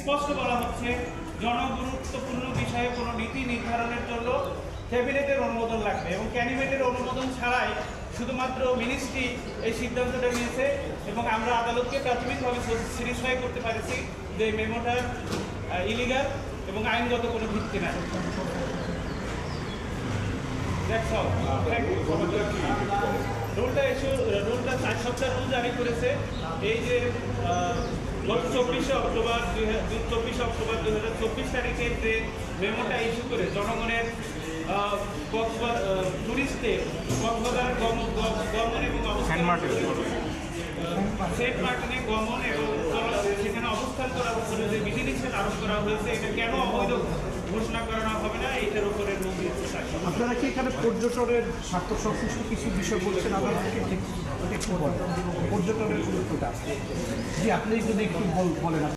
স্পষ্ট বলা হচ্ছে, জনগুরুত্বপূর্ণ বিষয়ে কোনো নীতি নির্ধারণের জন্য ক্যাবিনেটের অনুমোদন লাগবে এবং ক্যাবিনেটের অনুমোদন ছাড়াই শুধুমাত্র মিনিস্ট্রি এই সিদ্ধান্তটা নিয়েছে এবং আমরা আদালতকে প্রাথমিকভাবে স্যাটিসফাই করতে পারেছি যে মেমোটা ইলিগাল এবং আইনগত কোনো ভিত্তি নাই। রুলটা এসে রুলটা চার সপ্তাহ রুল জারি করেছে। এই যে গত চব্বিশে অক্টোবর দুই চব্বিশে অক্টোবর হাজার চব্বিশ তারিখের যে মেমোটা ইস্যু করে জনগণের টুরিস্টদের কক্সবাজার গমন এবং অবস্থান সেন্ট মার্টিনে গমন এবং সেখানে অবস্থান করার উপরে যে বিধিনিষেধ আরোপ করা হয়েছে এটা কেন অবৈধ ঘোষণা করানো হবে না এইটার উপরে সপ্তাহ। আপনারা কি এখানে পর্যটনের স্বার্থ সংশ্লিষ্ট কিছু বিষয় বলছেন? আপনাদেরকে পর্যটনের গুরুত্বটা জি, আপনি যদি একটু বল- বলেন।